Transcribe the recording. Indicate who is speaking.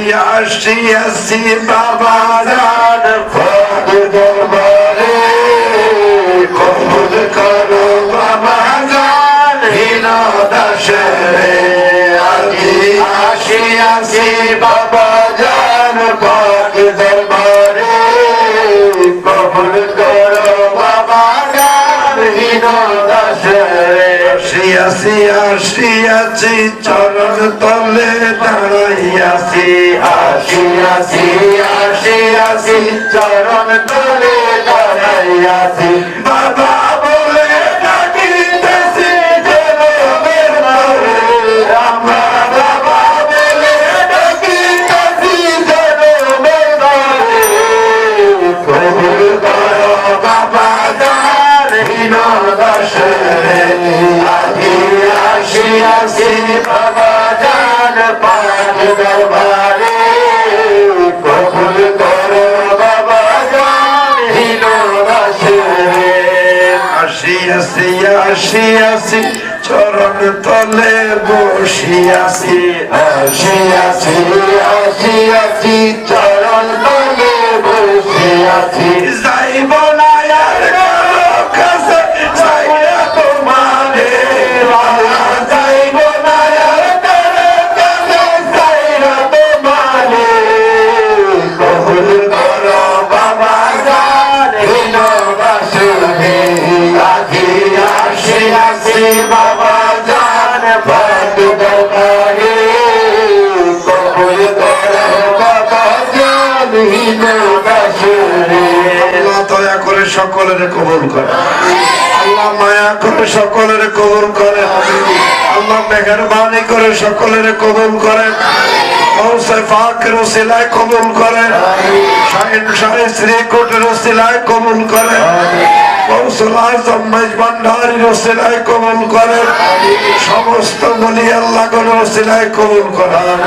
Speaker 1: আসি আসি বাবা জান পদ দরবারে কবুল করো বাবা জান হীন দাসে আসি আসি আসি বাবা জান পদ দরবারে কবুল করো বাবা জান হীন দাসে আসি চরণ তলে দাঁড়াইয়াছি আসি আসি আসি আসি চরণ তলে দাঁড়াইয়াছি। বাবা বলে ডাকিতেছি আমরা বাবা বলে ডাকিতেছি বাবা দার হীন আদি আসি আসি আসি চরণ তলে বসি, আসি আসি আসি আসি আসি, চরণ তলে বসি, আসি। যাইব না আর কাছে, যাইয়া তোমারে যাইব না করে সকলের কবুল করে। আল্লাহ মায়া করে সকলের করে। আল্লাহ করে সকলের করেন সমস্ত বলি আল্লাহ করে ওসিলায় কবুল করেন